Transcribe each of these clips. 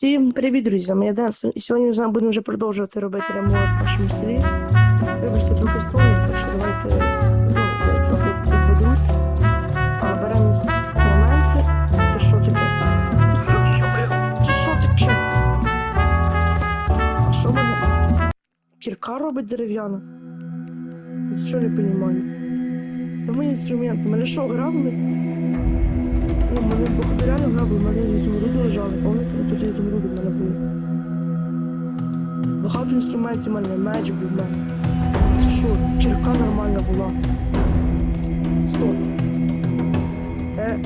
Всім привіт, друзі! Моя Денс. І сьогодні з нами будемо вже продовжувати робити ремонт в нашому селі. Вибачте, трохи сонний, так що давайте ну, трохи. Беремо інструменти. Це що таке? Це що таке? Що мене? Кірка робить дерев'яна? Я Що не розумію? Де мої інструменти? Мене що, грабили? Ну, мене походу реально грабили, в мене ізумруди лежали, пам'ятаєте, тут ізумруди в мене були. Багато інструментів в мене, меч був мене. Це що, кірка нормальна була. Стоп. Е,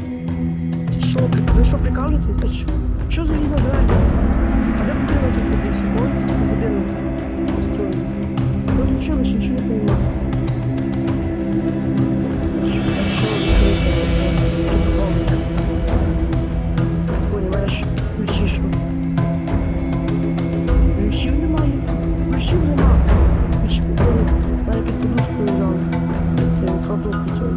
це що, ви що прикалуєте? А що? Що за ліза двері? А де будинок тут подивився? Помните, як будинок? Розлучилися, нічого не розумію. Що, що Понимаєш, ключі що? Ключів немає. Ключів немає. Ключі купили. Мене під подушкою взяли. Це картошку цього.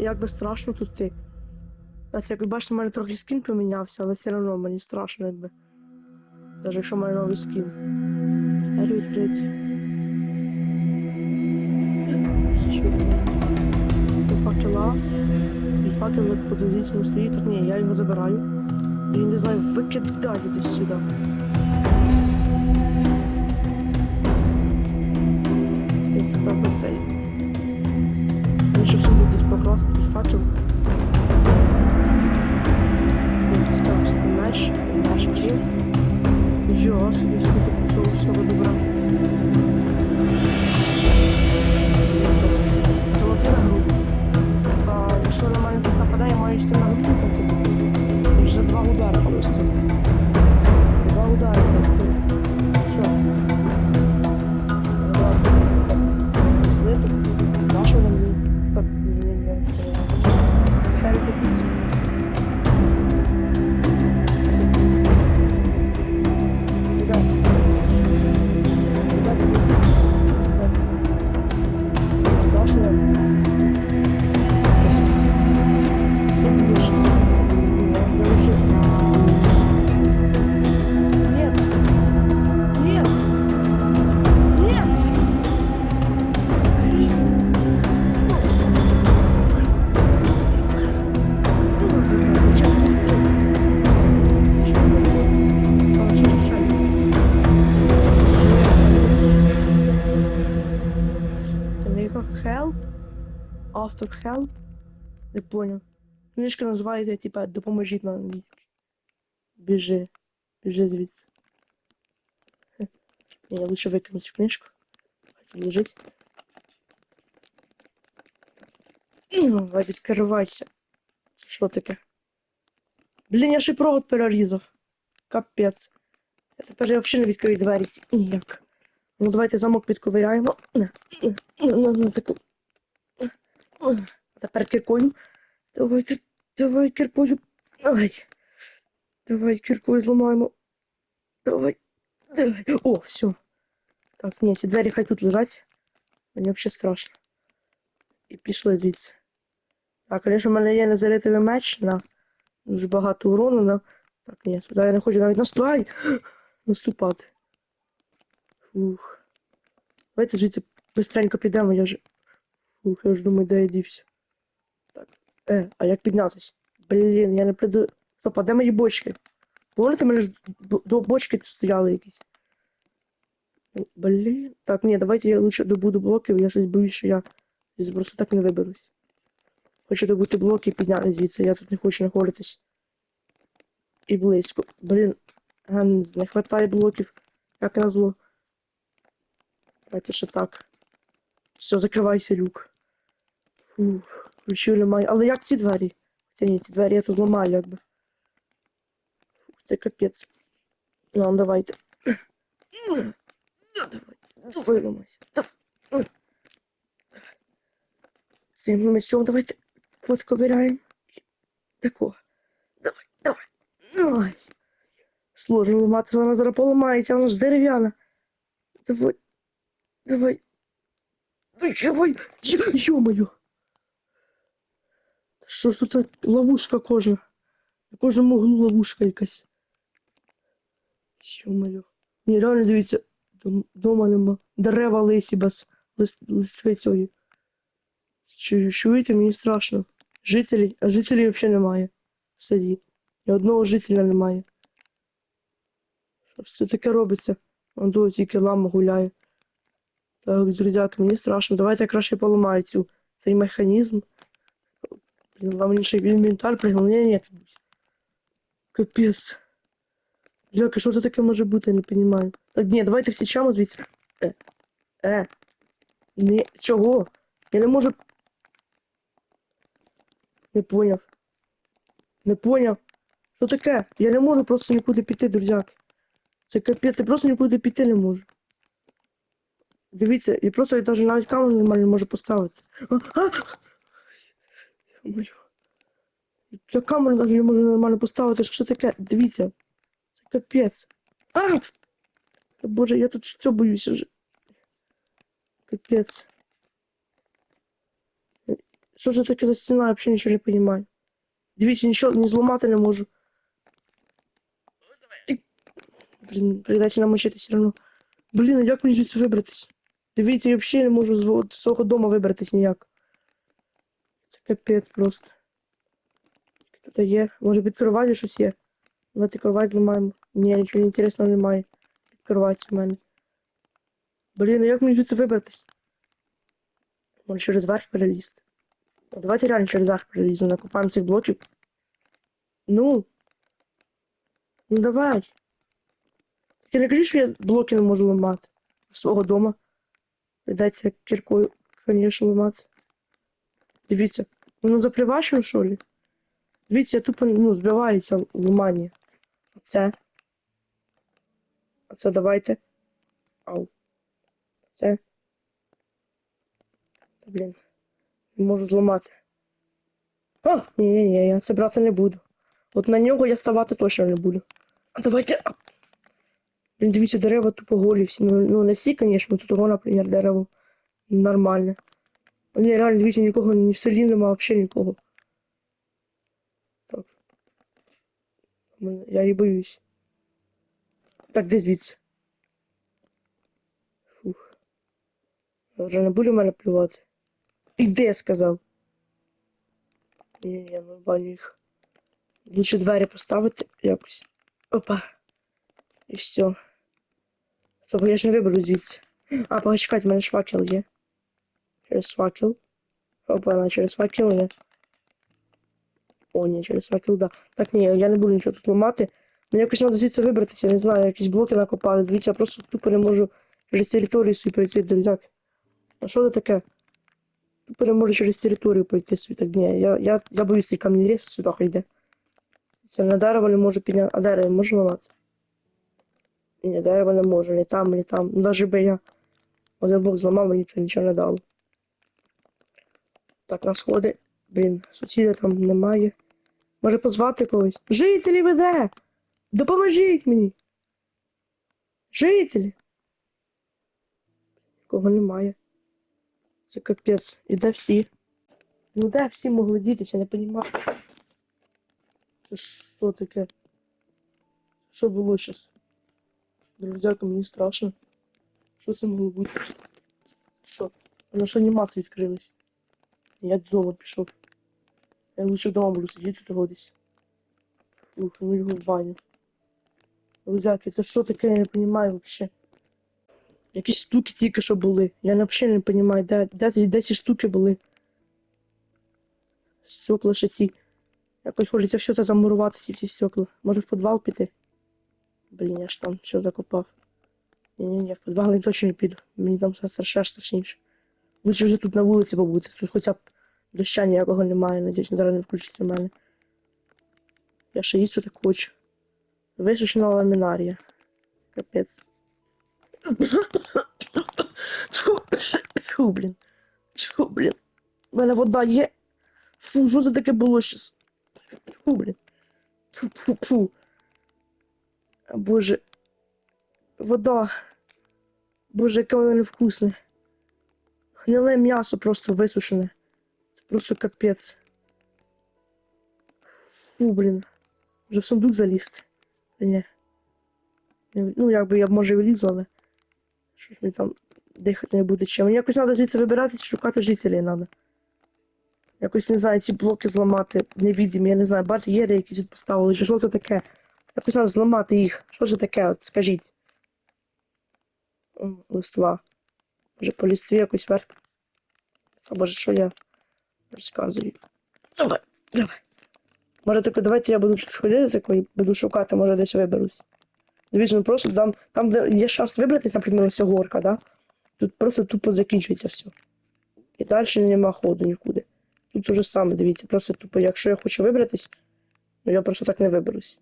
Як би страшно тут ти. Знаєте, як бачите, у мене трохи скін помінявся, але все одно мені страшно, якби. Навіть якщо в мене новий скін. Двері відкриті. Що? Факела. Цей факел як подозрительно стоїть. Так ні, я його забираю. І не знаю, викидаю десь сюди. Ось так оцей. Покласти цей факел. Ось так, це наш, наш дім. Нічого собі, скільки тут цього всього добра. Золотий на грудь. А якщо на мене хтось Автор Help. Не понял. Книжка називається, типа, допоможіть на англійській. Біжи. Біжи звідси. Хе. Я лучше викину цю книжку. Хай лежить. Ну, Давай відкривайся. Що таке? Блін, я ще провод перерізав. Капець. Я тепер я взагалі не відкрию двері. Ніяк. Ну давайте замок підковиряємо. На, на, на, на таку. Тепер кіркою. Давайте, давай кіркою. Ай. Давай кіркою зламаємо. Давай. Давай. О, все. Так, ні, ці двері хай тут лежать. Мені взагалі страшно. І пішли звідси. Так, звісно, в мене є незаритовий меч на дуже багато урону на. Так, ні, сюди я не хочу навіть наступати. Наступати. Фух. Давайте звідси быстренько підемо, я вже. Фух, я ж думаю, де я дівся. Так. Е, а як піднятися? Блін, я не приду. Стоп, а де мої бочки? Помните, мене ж до бочки тут стояли якісь. Блін. Так, ні, давайте я лучше добуду блоків, я щось боюсь, що я просто так не виберусь. Хочу добути блоки і підняти звідси, я тут не хочу знаходитись. і близько. Блін, не хватає блоків. Як назло. Давайте ще так. Все, закривайся, люк. Фух, ключів немає. Але як ці двері? Це ні, ці двері я тут ламаю, якби. Це капець. Ну, давайте. Ну, Давай. Виламайся. Давай. Цим все, давайте подковиряємо. Тако. Давай, давай. Ой. Сложно ламати, вона зараз поламається, вона ж дерев'яна. Давай. Давай. Давай, давай. Ё-моё. Що ж тут ловушка кожна? На кожному углу ловушка якась. Ё-моё. Ні, реально дивіться, дома нема. Дерева лисі без лист, листви цієї. Чу- Чуєте, мені страшно. Жителі, а жителів взагалі немає в селі. Ні одного жителя немає. Що це таке робиться? Он тут тільки лама гуляє. Так, друзяки, мені страшно. Давайте я краще поламаю цю, цей механізм. Ще інвентар пригнув. Ні, ні. Капець. Бляка, що це таке може бути, я не розумію. Так, ні, давайте всі чамо звідси. Е. Е. Не, чого? Я не можу. Не поняв. Не поняв. Що таке? Я не можу просто нікуди піти, друзяки. Це капець, я просто нікуди піти не можу. Дивіться, я просто навіть навіть камеру нормально не можу поставити. А, а! Я камеру навіть не можу нормально поставити. Що таке? Дивіться. Це капець. А! Боже, я тут що боюся вже. Капець. Що це таке за стіна? Я взагалі нічого не розумію. Дивіться, нічого не зламати не можу. Блін, прийдеться намочити все одно. Блін, а як мені звідси вибратись? Дивіться, я взагалі не можу з свого дому вибратись ніяк. Це капець просто. Тут є. Може під кроватю щось є? Давайте кровать зламаємо. Ні, нічого інтересного немає. Під кровать в мене. Блін, а як мені звідси вибратись? Може через верх перелізти. Ну, давайте реально через верх переліземо, накопаємо цих блоків. Ну. Ну давай. Тільки не кажи, що я блоки не можу ламати. Свого дома. Придеться кіркою, звісно, ламати. Дивіться, воно запривачено, що ли? Дивіться, тупо ну, збивається ламання. Оце. Оце давайте. Ау. Це. Та, блін. Не можу зламати. А! Ні, ні, ні, я це брати не буду. От на нього я ставати точно не буду. А давайте. а. Блін, дивіться, дерева тупо голі всі. Ну, ну не всі, звісно, тут наприклад, дерево нормальне. Ні, реально, дивіться, нікого ні в селі нема, взагалі нікого. Так. Я її боюсь. Так, де звідси? Фух. Вже не буде мене плювати. Іди, я сказав. Ні, ні, ну баню їх. Лучше двері поставити якось. Опа. І все. Тобто я ж не виберу звідси. А, почекайте, в мене ж є. Через факел. Опа, на через факел є. О, ні, через факел, да. Так, ні, я не буду нічого тут ламати. Мені якось треба звідси вибратися, не знаю, якісь блоки накопали. Дивіться, я просто тупо не можу через територію свою пройти, друзяк. А що це таке? Тупо не можу через територію пройти свій. Так, ні, я, я, я боюсь цей камінь ліс сюди йде. Це на дерево не можу підняти. А дерево можу ламати? Ні, дерево не можу, ні там, ні там. Ну, Навіть би я один блок зламав, мені це нічого не дало. Так, на сходи. Блін, сусіда там немає. Може позвати когось? Жителі веде! Допоможіть мені! Жителі! Кого немає. Це капець. І де всі? Ну де всі могли дітися, не. Це що таке? Що було щас? Друзяка, мені страшно. Що це могло бути? Що? Воно що анімація відкрилась. Я додому пішов. Я лучше вдома буду сидіти того десь. Ух, ну його в баню. Друзяки, це що таке, я не розумію взагалі. Якісь штуки тільки що були. Я взагалі не розумію, де, де, де ці штуки були. Стекла ще ці. Якось хочеться все це замурувати, всі стекла. Може в підвал піти? Блін, я ж там все закопав. Ні-ні-ні, в підвал я точно не піду. Мені там все страшніше. Лучше вже тут на вулиці побути. Тут хоча б доща ніякого немає, надіюсь, зараз не включиться в мене. Я ще їсти так хочу. Висушена ламінарія. Капець. Тьфу, Тьфу, блін. Тьфу, блін. У мене вода є. Фу, що це таке було щас? Фу, блін. Фу, фу, фу. Боже. Вода. Боже, яке воно невкусне. Гниле м'ясо просто висушене. Це просто капець. Фу, блін. Вже в сундук залізти. Та ні. Не- Ну, якби я може і влізу, але. Щось мені там дихати не буде чим. Мені якось треба звідси вибиратися, шукати жителів треба. Якось не знаю, ці блоки зламати невідімі, я не знаю, бар'єри якісь тут поставили, чи що це таке? Якось треба зламати їх. Що це таке? От скажіть. Листва. Може по листві якось вверх. Це може, що я розказую. Давай, давай. Може таке, давайте я буду тут ходити такий, буду шукати, може десь виберусь. Дивіться, ну просто там, там де є шанс вибратись, наприклад, ось горка, да? Тут просто тупо закінчується все. І далі нема ходу нікуди. Тут уже саме, дивіться, просто тупо, якщо я хочу вибратись, ну я просто так не виберусь.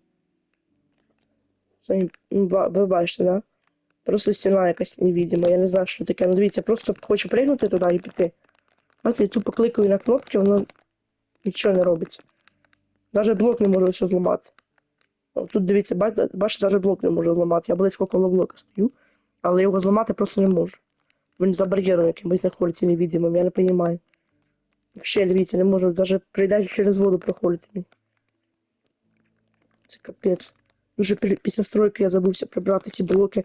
Самі, ну, ви бачите, да? Просто стіна якась невидима, я не знаю, що таке. Ну дивіться, просто хочу пригнути туди і піти. Бачите, я тупо кликаю на кнопки, воно нічого не робиться. Навіть блок не можу все зламати. О, Тут дивіться, бачите, навіть блок не можу зламати. Я близько коло блока стою, але його зламати просто не можу. Він за бар'єром якимось знаходиться невидимим, я не розумію. Ще дивіться, не можу навіть прийде через воду проходити мені. Це капець. Уже пі- після стройки я забувся прибрати ці блоки.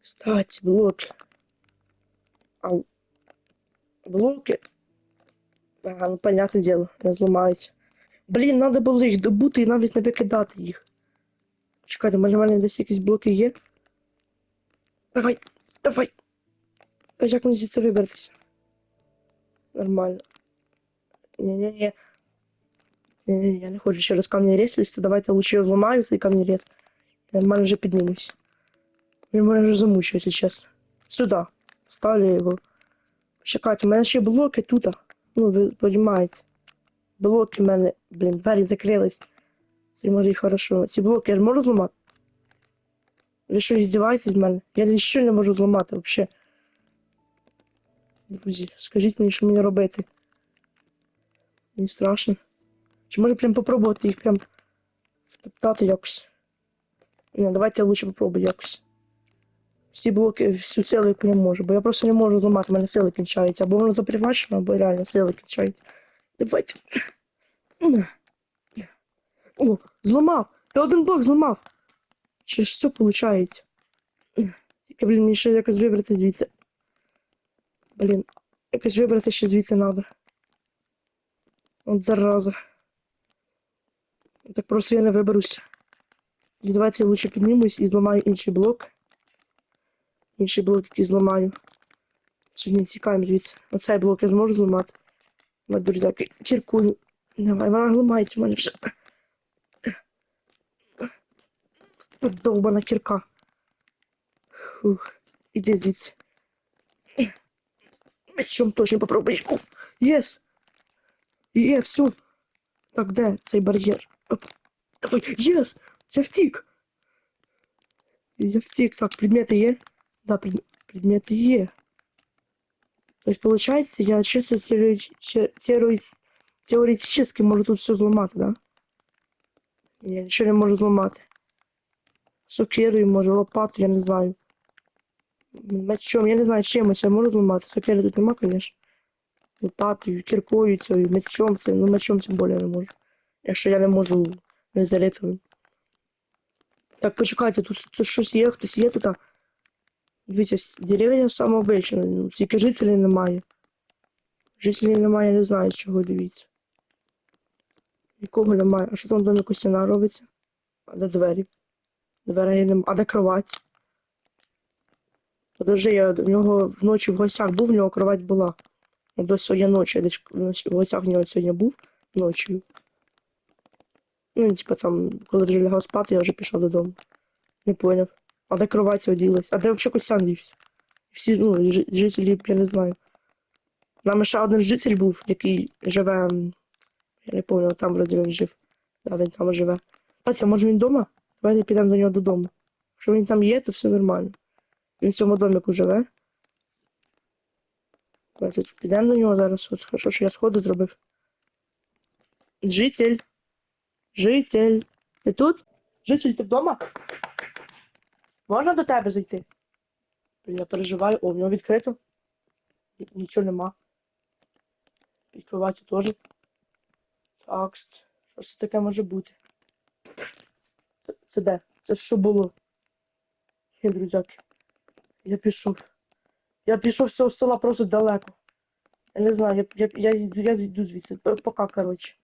Кстати, блоки. Ау. Блоки. Ага, ну понятне діло, не зламаються. Блін, треба було їх добути і навіть не викидати їх. Чекайте, може в мене десь якісь блоки є? Давай, давай. Та як мені звідси вибратися? Нормально. Ні-ні-ні. Ні-ні, я не хочу через камні рез лізти. Давайте лучше його зламаю, цей камні рез. Я нормально вже піднімусь. Він мене вже замучує, якщо чесно. Сюди. Ставлю його. Чекайте, у мене ще блоки тут. Ну, ви розумієте. Блоки в мене, блін, двері закрились. Це може і хорошо. Ці блоки я ж можу зламати? Ви що, здіваєтесь з мене? Я нічого не можу зламати взагалі. Друзі, скажіть мені, що мені робити. Мені страшно. Чи може прям попробувати їх прям втоптати якось? Ні, давайте я лучше попробую якось. Всі блоки, всю яку я можу, бо я просто не можу зламати, в мене сили кінчаються. Або воно запривачено, або реально сили кінчаються. Давайте. О, зламав! Я один блок зламав! Ще ж все виходить. Тільки, блін, мені ще якось вибрати звідси. Блін, якось вибрати ще звідси треба. От зараза. Так просто я не виберуся. І давайте я лучше піднімусь і зламаю інший блок. Інший блок, який зламаю. Сьогодні цікавим звідси. Оцей блок я зможу зламати. Дурзяки. Кіркую. Давай, вона зламається в мене вже. Довбана кірка. Фух. Іди звідси. Мечом точно попробуй. Єс! Є, все. Так, де цей бар'єр? Давай, єс! Я втік! Я втік. Так, предмети є? Да, пред... предмети є. То есть, получается, я чисто че- теоретически можу тут все зламати, да? Я нічого не можу зламати. Сокирою, може, лопату, я не знаю. Мечом, я не знаю, чимось я можу зламати. Сокири тут нема, звісно. Лопатою, кіркою цією, мечом цим, ну мечом тим більше не можу. Якщо я не можу незалітовим. Так, почекайте, тут, тут щось є, хтось є тут. Дивіться, деревня самообична, ну, тільки жителів немає. Жителів немає, не знаю, чого дивіться. Нікого немає. А що там в домі стіна робиться? А де двері? Дверей немає. А де кровать? Подожди, я в нього вночі в гостях був, в нього кровать була. Ну, До сьогодні ночі, я десь в гостях в нього сьогодні був ночі. Ну, типа там, коли вже лягав спати, я вже пішов додому. Не поняв. А де кровать оділась? А де взагалі Костян дівся? Всі, ну, жителі, я не знаю. Нам ще один житель був, який живе. Я не пам'ятаю, там вроді він жив. Да, він там живе. Кстати, може він вдома? Давайте підемо до нього додому. Якщо він там є, то все нормально. Він в цьому доміку живе. Давайте підемо до нього зараз. От хорошо, що я сходи зробив. Житель. Житель. Ти тут? Житель, ти вдома? Можна до тебе зайти? Я переживаю. О, в нього відкрито. Нічого нема. Відкривати теж. Так, що це таке може бути? Це, де? Це що було? Хі, друзяки. Я пішов. Я пішов з цього села просто далеко. Я не знаю, я, я, я, йду- я йду звідси. Пока, коротше.